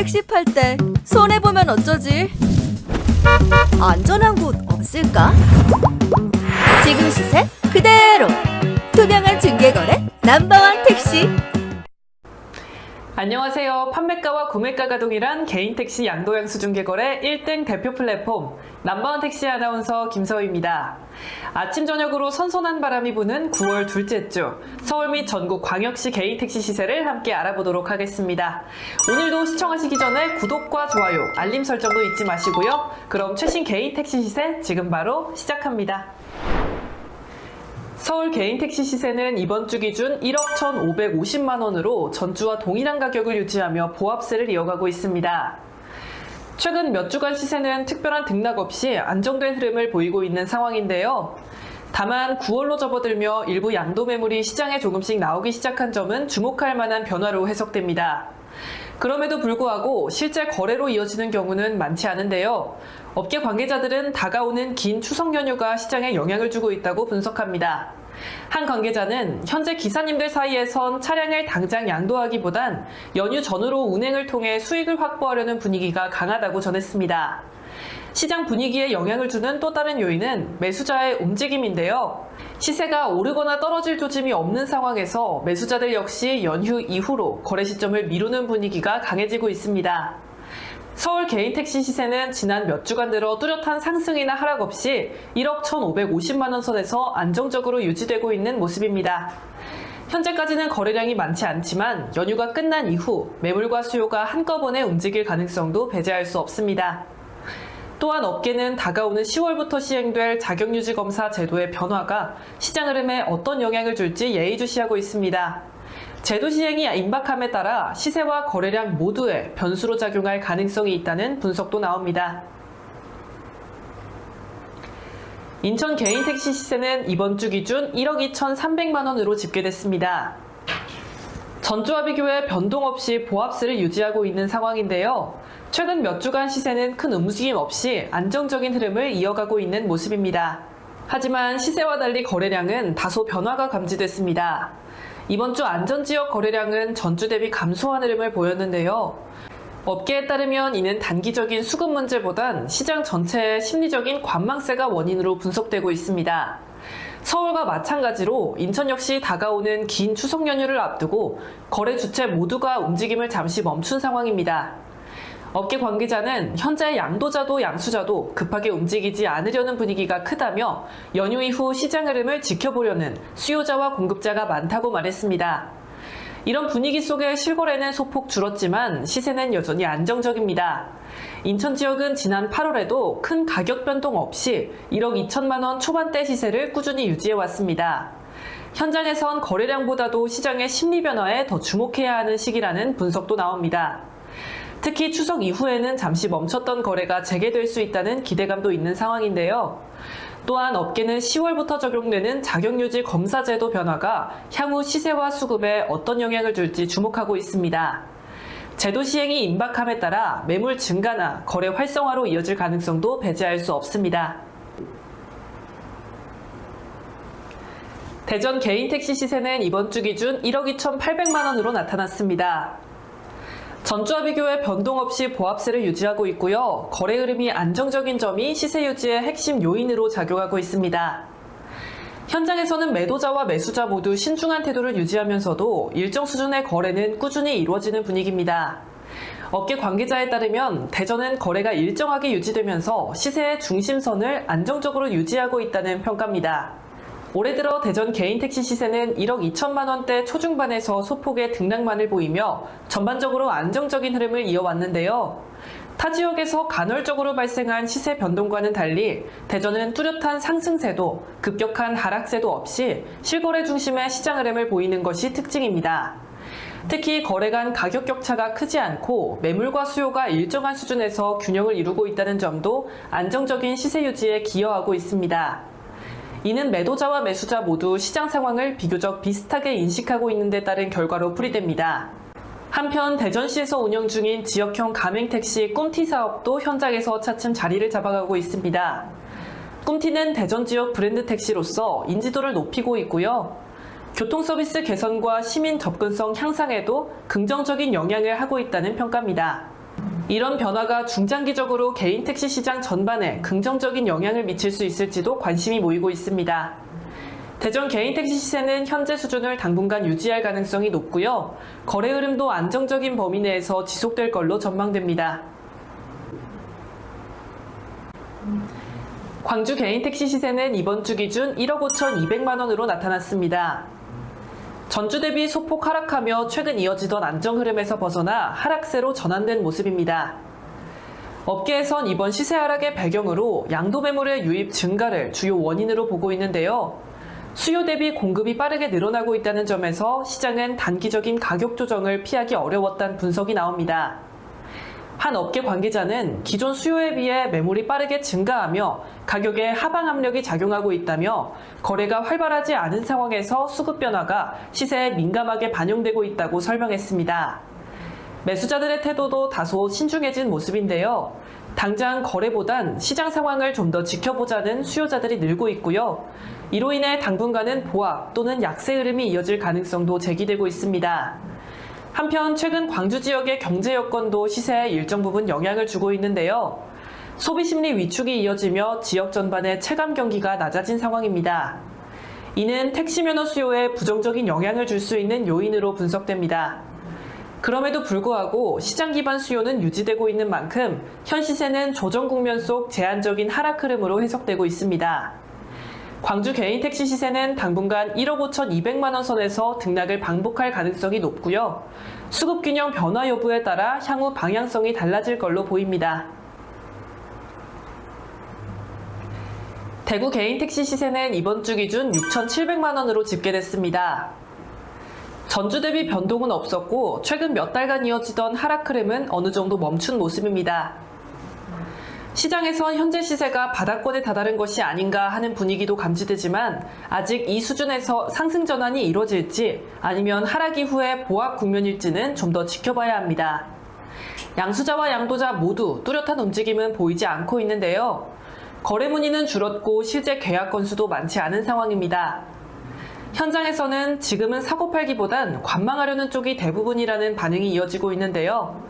택시 팔 때 손해 보면 어쩌지? 안전한 곳 없을까? 지금 시세 그대로 투명한 중개거래 넘버원 택시 안녕하세요. 판매가와 구매가가 동일한 개인 택시 양도양 수중개거래 1등 대표 플랫폼 남바원 택시 아나운서 김서희입니다. 아침 저녁으로 선선한 바람이 부는 9월 둘째 주 서울 및 전국 광역시 개인 택시 시세를 함께 알아보도록 하겠습니다. 오늘도 시청하시기 전에 구독과 좋아요, 알림 설정도 잊지 마시고요. 그럼 최신 개인 택시 시세 지금 바로 시작합니다. 서울 개인 택시 시세는 이번 주 기준 1억 1,550만 원으로 전주와 동일한 가격을 유지하며 보합세를 이어가고 있습니다. 최근 몇 주간 시세는 특별한 등락 없이 안정된 흐름을 보이고 있는 상황인데요. 다만 9월로 접어들며 일부 양도 매물이 시장에 조금씩 나오기 시작한 점은 주목할 만한 변화로 해석됩니다. 그럼에도 불구하고 실제 거래로 이어지는 경우는 많지 않은데요. 업계 관계자들은 다가오는 긴 추석 연휴가 시장에 영향을 주고 있다고 분석합니다. 한 관계자는 현재 기사님들 사이에선 차량을 당장 양도하기보단 연휴 전후로 운행을 통해 수익을 확보하려는 분위기가 강하다고 전했습니다. 시장 분위기에 영향을 주는 또 다른 요인은 매수자의 움직임인데요. 시세가 오르거나 떨어질 조짐이 없는 상황에서 매수자들 역시 연휴 이후로 거래 시점을 미루는 분위기가 강해지고 있습니다. 서울 개인 택시 시세는 지난 몇 주간 들어 뚜렷한 상승이나 하락 없이 1억 1,550만 원 선에서 안정적으로 유지되고 있는 모습입니다. 현재까지는 거래량이 많지 않지만 연휴가 끝난 이후 매물과 수요가 한꺼번에 움직일 가능성도 배제할 수 없습니다. 또한 업계는 다가오는 10월부터 시행될 자격유지 검사 제도의 변화가 시장 흐름에 어떤 영향을 줄지 예의주시하고 있습니다. 제도 시행이 임박함에 따라 시세와 거래량 모두에 변수로 작용할 가능성이 있다는 분석도 나옵니다. 인천 개인 택시 시세는 이번 주 기준 1억 2,300만 원으로 집계됐습니다. 전주와 비교해 변동 없이 보합세를 유지하고 있는 상황인데요. 최근 몇 주간 시세는 큰 움직임 없이 안정적인 흐름을 이어가고 있는 모습입니다. 하지만 시세와 달리 거래량은 다소 변화가 감지됐습니다. 이번 주 안전지역 거래량은 전주 대비 감소한 흐름을 보였는데요. 업계에 따르면 이는 단기적인 수급 문제보단 시장 전체의 심리적인 관망세가 원인으로 분석되고 있습니다. 서울과 마찬가지로 인천 역시 다가오는 긴 추석 연휴를 앞두고 거래 주체 모두가 움직임을 잠시 멈춘 상황입니다. 업계 관계자는 현재 양도자도 양수자도 급하게 움직이지 않으려는 분위기가 크다며 연휴 이후 시장 흐름을 지켜보려는 수요자와 공급자가 많다고 말했습니다. 이런 분위기 속에 실거래는 소폭 줄었지만 시세는 여전히 안정적입니다. 인천 지역은 지난 8월에도 큰 가격 변동 없이 1억 2천만 원 초반대 시세를 꾸준히 유지해 왔습니다. 현장에선 거래량보다도 시장의 심리 변화에 더 주목해야 하는 시기라는 분석도 나옵니다. 특히 추석 이후에는 잠시 멈췄던 거래가 재개될 수 있다는 기대감도 있는 상황인데요. 또한 업계는 10월부터 적용되는 자격유지 검사제도 변화가 향후 시세와 수급에 어떤 영향을 줄지 주목하고 있습니다. 제도 시행이 임박함에 따라 매물 증가나 거래 활성화로 이어질 가능성도 배제할 수 없습니다. 대전 개인 택시 시세는 이번 주 기준 1억 2,800만 원으로 나타났습니다. 전주와 비교해 변동 없이 보합세를 유지하고 있고요. 거래 흐름이 안정적인 점이 시세 유지의 핵심 요인으로 작용하고 있습니다. 현장에서는 매도자와 매수자 모두 신중한 태도를 유지하면서도 일정 수준의 거래는 꾸준히 이루어지는 분위기입니다. 업계 관계자에 따르면 대전은 거래가 일정하게 유지되면서 시세의 중심선을 안정적으로 유지하고 있다는 평가입니다. 올해 들어 대전 개인 택시 시세는 1억 2천만 원대 초중반에서 소폭의 등락만을 보이며 전반적으로 안정적인 흐름을 이어왔는데요. 타 지역에서 간헐적으로 발생한 시세 변동과는 달리 대전은 뚜렷한 상승세도 급격한 하락세도 없이 실거래 중심의 시장 흐름을 보이는 것이 특징입니다. 특히 거래 간 가격 격차가 크지 않고 매물과 수요가 일정한 수준에서 균형을 이루고 있다는 점도 안정적인 시세 유지에 기여하고 있습니다. 이는 매도자와 매수자 모두 시장 상황을 비교적 비슷하게 인식하고 있는 데 따른 결과로 풀이됩니다. 한편 대전시에서 운영 중인 지역형 가맹택시 꿈티 사업도 현장에서 차츰 자리를 잡아가고 있습니다. 꿈티는 대전 지역 브랜드 택시로서 인지도를 높이고 있고요. 교통 서비스 개선과 시민 접근성 향상에도 긍정적인 영향을 하고 있다는 평가입니다. 이런 변화가 중장기적으로 개인 택시 시장 전반에 긍정적인 영향을 미칠 수 있을지도 관심이 모이고 있습니다. 대전 개인 택시 시세는 현재 수준을 당분간 유지할 가능성이 높고요. 거래 흐름도 안정적인 범위 내에서 지속될 걸로 전망됩니다. 광주 개인 택시 시세는 이번 주 기준 1억 5,200만 원으로 나타났습니다. 전주 대비 소폭 하락하며 최근 이어지던 안정 흐름에서 벗어나 하락세로 전환된 모습입니다. 업계에선 이번 시세 하락의 배경으로 양도 매물의 유입 증가를 주요 원인으로 보고 있는데요. 수요 대비 공급이 빠르게 늘어나고 있다는 점에서 시장은 단기적인 가격 조정을 피하기 어려웠다는 분석이 나옵니다. 한 업계 관계자는 기존 수요에 비해 매물이 빠르게 증가하며 가격에 하방 압력이 작용하고 있다며 거래가 활발하지 않은 상황에서 수급 변화가 시세에 민감하게 반영되고 있다고 설명했습니다. 매수자들의 태도도 다소 신중해진 모습인데요. 당장 거래보단 시장 상황을 좀 더 지켜보자는 수요자들이 늘고 있고요. 이로 인해 당분간은 보합 또는 약세 흐름이 이어질 가능성도 제기되고 있습니다. 한편 최근 광주 지역의 경제 여건도 시세에 일정 부분 영향을 주고 있는데요. 소비 심리 위축이 이어지며 지역 전반의 체감 경기가 낮아진 상황입니다. 이는 택시 면허 수요에 부정적인 영향을 줄 수 있는 요인으로 분석됩니다. 그럼에도 불구하고 시장 기반 수요는 유지되고 있는 만큼 현 시세는 조정 국면 속 제한적인 하락 흐름으로 해석되고 있습니다. 광주 개인 택시 시세는 당분간 1억 5,200만 원 선에서 등락을 반복할 가능성이 높고요. 수급 균형 변화 여부에 따라 향후 방향성이 달라질 걸로 보입니다. 대구 개인 택시 시세는 이번 주 기준 6,700만 원으로 집계됐습니다. 전주 대비 변동은 없었고 최근 몇 달간 이어지던 하락 흐름은 어느 정도 멈춘 모습입니다. 시장에선 현재 시세가 바닥권에 다다른 것이 아닌가 하는 분위기도 감지되지만 아직 이 수준에서 상승 전환이 이뤄질지 아니면 하락 이후에 보합 국면일지는 좀 더 지켜봐야 합니다. 양수자와 양도자 모두 뚜렷한 움직임은 보이지 않고 있는데요. 거래 문의는 줄었고 실제 계약 건수도 많지 않은 상황입니다. 현장에서는 지금은 사고 팔기보단 관망하려는 쪽이 대부분이라는 반응이 이어지고 있는데요.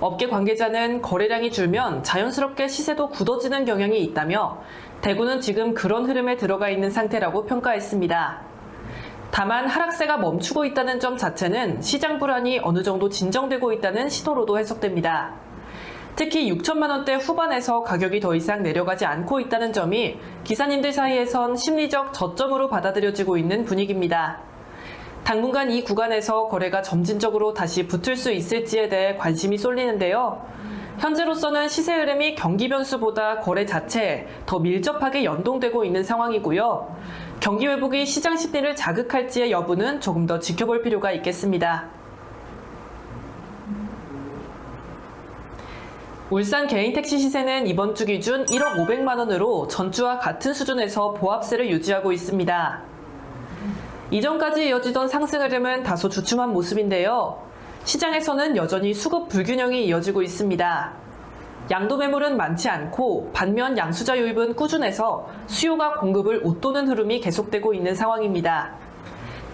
업계 관계자는 거래량이 줄면 자연스럽게 시세도 굳어지는 경향이 있다며 대구는 지금 그런 흐름에 들어가 있는 상태라고 평가했습니다. 다만 하락세가 멈추고 있다는 점 자체는 시장 불안이 어느 정도 진정되고 있다는 신호로도 해석됩니다. 특히 6천만 원대 후반에서 가격이 더 이상 내려가지 않고 있다는 점이 기사님들 사이에선 심리적 저점으로 받아들여지고 있는 분위기입니다. 당분간 이 구간에서 거래가 점진적으로 다시 붙을 수 있을지에 대해 관심이 쏠리는데요. 현재로서는 시세 흐름이 경기 변수보다 거래 자체에 더 밀접하게 연동되고 있는 상황이고요. 경기 회복이 시장 심리를 자극할지의 여부는 조금 더 지켜볼 필요가 있겠습니다. 울산 개인 택시 시세는 이번 주 기준 1억 500만 원으로 전주와 같은 수준에서 보합세를 유지하고 있습니다. 이전까지 이어지던 상승 흐름은 다소 주춤한 모습인데요. 시장에서는 여전히 수급 불균형이 이어지고 있습니다. 양도 매물은 많지 않고 반면 양수자 유입은 꾸준해서 수요가 공급을 웃도는 흐름이 계속되고 있는 상황입니다.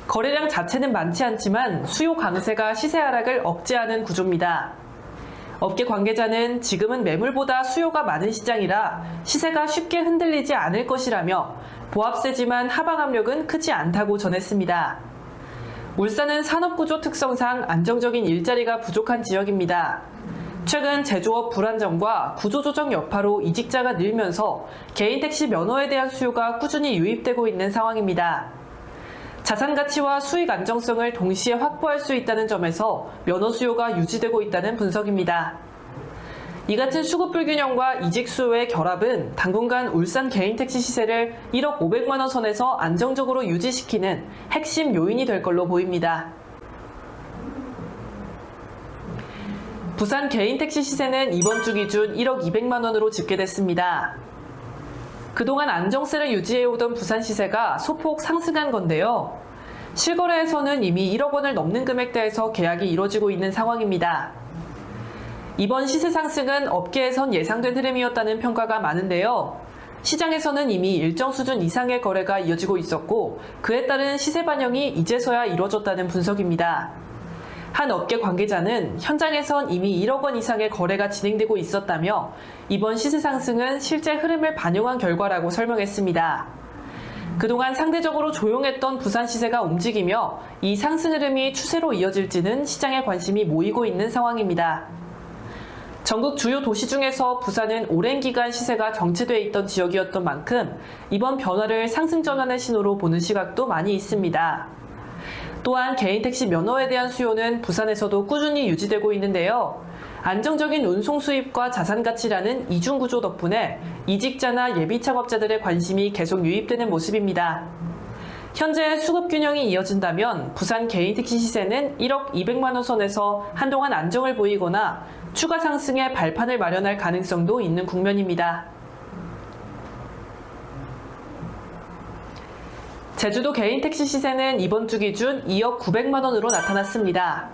거래량 자체는 많지 않지만 수요 강세가 시세 하락을 억제하는 구조입니다. 업계 관계자는 지금은 매물보다 수요가 많은 시장이라 시세가 쉽게 흔들리지 않을 것이라며 보합세지만 하방 압력은 크지 않다고 전했습니다. 울산은 산업구조 특성상 안정적인 일자리가 부족한 지역입니다. 최근 제조업 불안정과 구조조정 여파로 이직자가 늘면서 개인 택시 면허에 대한 수요가 꾸준히 유입되고 있는 상황입니다. 자산 가치와 수익 안정성을 동시에 확보할 수 있다는 점에서 면허 수요가 유지되고 있다는 분석입니다. 이 같은 수급 불균형과 이직 수요의 결합은 당분간 울산 개인 택시 시세를 1억 500만 원 선에서 안정적으로 유지시키는 핵심 요인이 될 걸로 보입니다. 부산 개인 택시 시세는 이번 주 기준 1억 200만 원으로 집계됐습니다. 그동안 안정세를 유지해오던 부산 시세가 소폭 상승한 건데요. 실거래에서는 이미 1억 원을 넘는 금액대에서 계약이 이뤄지고 있는 상황입니다. 이번 시세 상승은 업계에선 예상된 흐름이었다는 평가가 많은데요. 시장에서는 이미 일정 수준 이상의 거래가 이어지고 있었고 그에 따른 시세 반영이 이제서야 이뤄졌다는 분석입니다. 한 업계 관계자는 현장에선 이미 1억 원 이상의 거래가 진행되고 있었다며 이번 시세 상승은 실제 흐름을 반영한 결과라고 설명했습니다. 그동안 상대적으로 조용했던 부산 시세가 움직이며 이 상승 흐름이 추세로 이어질지는 시장에 관심이 모이고 있는 상황입니다. 전국 주요 도시 중에서 부산은 오랜 기간 시세가 정체돼 있던 지역이었던 만큼 이번 변화를 상승 전환의 신호로 보는 시각도 많이 있습니다. 또한 개인 택시 면허에 대한 수요는 부산에서도 꾸준히 유지되고 있는데요. 안정적인 운송 수입과 자산 가치라는 이중 구조 덕분에 이직자나 예비 창업자들의 관심이 계속 유입되는 모습입니다. 현재 수급 균형이 이어진다면 부산 개인 택시 시세는 1억 200만 원 선에서 한동안 안정을 보이거나 추가 상승의 발판을 마련할 가능성도 있는 국면입니다. 제주도 개인 택시 시세는 이번 주 기준 2억 900만 원으로 나타났습니다.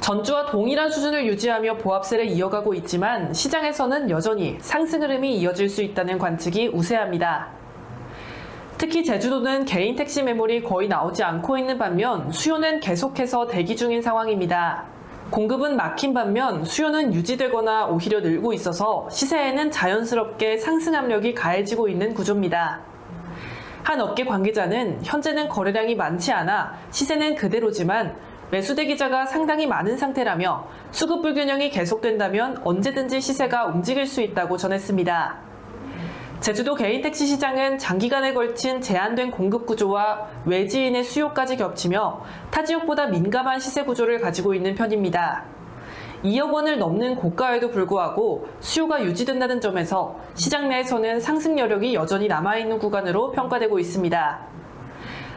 전주와 동일한 수준을 유지하며 보합세를 이어가고 있지만 시장에서는 여전히 상승 흐름이 이어질 수 있다는 관측이 우세합니다. 특히 제주도는 개인 택시 매물이 거의 나오지 않고 있는 반면 수요는 계속해서 대기 중인 상황입니다. 공급은 막힌 반면 수요는 유지되거나 오히려 늘고 있어서 시세에는 자연스럽게 상승 압력이 가해지고 있는 구조입니다. 한 업계 관계자는 현재는 거래량이 많지 않아 시세는 그대로지만 매수 대기자가 상당히 많은 상태라며 수급 불균형이 계속된다면 언제든지 시세가 움직일 수 있다고 전했습니다. 제주도 개인 택시 시장은 장기간에 걸친 제한된 공급 구조와 외지인의 수요까지 겹치며 타 지역보다 민감한 시세 구조를 가지고 있는 편입니다. 2억 원을 넘는 고가에도 불구하고 수요가 유지된다는 점에서 시장 내에서는 상승 여력이 여전히 남아있는 구간으로 평가되고 있습니다.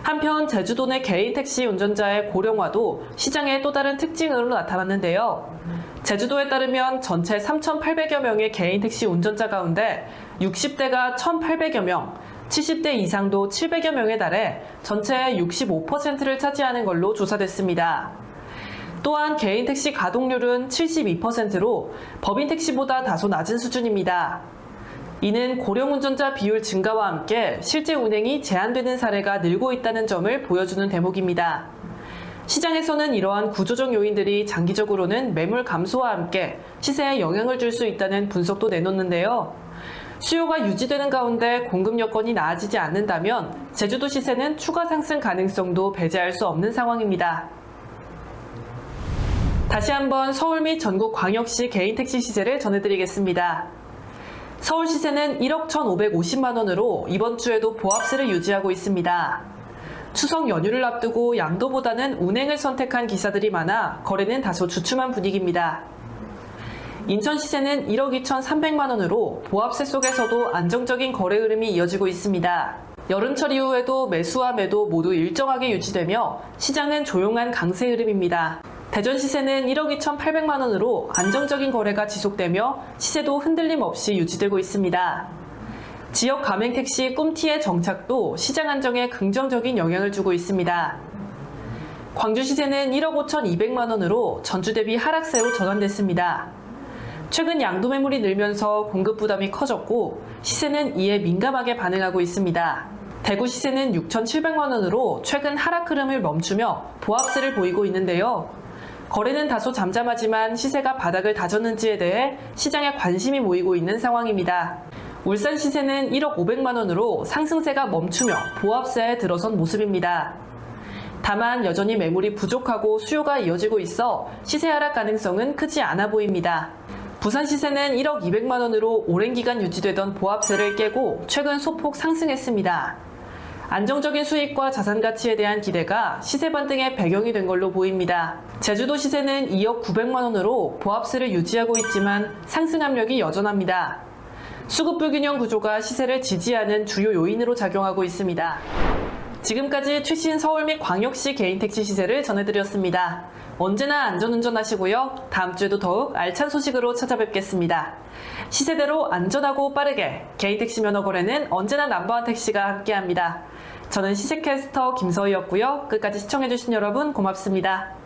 한편 제주도 내 개인 택시 운전자의 고령화도 시장의 또 다른 특징으로 나타났는데요. 제주도에 따르면 전체 3,800여 명의 개인 택시 운전자 가운데 60대가 1,800여 명, 70대 이상도 700여 명에 달해 전체의 65%를 차지하는 걸로 조사됐습니다. 또한 개인 택시 가동률은 72%로 법인 택시보다 다소 낮은 수준입니다. 이는 고령 운전자 비율 증가와 함께 실제 운행이 제한되는 사례가 늘고 있다는 점을 보여주는 대목입니다. 시장에서는 이러한 구조적 요인들이 장기적으로는 매물 감소와 함께 시세에 영향을 줄 수 있다는 분석도 내놓는데요. 수요가 유지되는 가운데 공급 여건이 나아지지 않는다면 제주도 시세는 추가 상승 가능성도 배제할 수 없는 상황입니다. 다시 한번 서울 및 전국 광역시 개인 택시 시세를 전해드리겠습니다. 서울 시세는 1억 1,550만 원으로 이번 주에도 보합세를 유지하고 있습니다. 추석 연휴를 앞두고 양도보다는 운행을 선택한 기사들이 많아 거래는 다소 주춤한 분위기입니다. 인천 시세는 1억 2,300만 원으로 보합세 속에서도 안정적인 거래 흐름이 이어지고 있습니다. 여름철 이후에도 매수와 매도 모두 일정하게 유지되며 시장은 조용한 강세 흐름입니다. 대전 시세는 1억 2,800만 원으로 안정적인 거래가 지속되며 시세도 흔들림 없이 유지되고 있습니다. 지역 가맹 택시 꿈티의 정착도 시장 안정에 긍정적인 영향을 주고 있습니다. 광주 시세는 1억 5,200만 원으로 전주 대비 하락세로 전환됐습니다. 최근 양도 매물이 늘면서 공급 부담이 커졌고 시세는 이에 민감하게 반응하고 있습니다. 대구 시세는 6,700만 원으로 최근 하락 흐름을 멈추며 보합세를 보이고 있는데요. 거래는 다소 잠잠하지만 시세가 바닥을 다졌는지에 대해 시장에 관심이 모이고 있는 상황입니다. 울산 시세는 1억 500만 원으로 상승세가 멈추며 보합세에 들어선 모습입니다. 다만 여전히 매물이 부족하고 수요가 이어지고 있어 시세 하락 가능성은 크지 않아 보입니다. 부산 시세는 1억 200만 원으로 오랜 기간 유지되던 보합세를 깨고 최근 소폭 상승했습니다. 안정적인 수익과 자산 가치에 대한 기대가 시세 반등의 배경이 된 걸로 보입니다. 제주도 시세는 2억 900만 원으로 보합세를 유지하고 있지만 상승 압력이 여전합니다. 수급 불균형 구조가 시세를 지지하는 주요 요인으로 작용하고 있습니다. 지금까지 최신 서울 및 광역시 개인 택시 시세를 전해드렸습니다. 언제나 안전운전 하시고요. 다음 주에도 더욱 알찬 소식으로 찾아뵙겠습니다. 시세대로 안전하고 빠르게 개인 택시 면허 거래는 언제나 남바원 택시가 함께합니다. 저는 시세캐스터 김서희였고요. 끝까지 시청해주신 여러분 고맙습니다.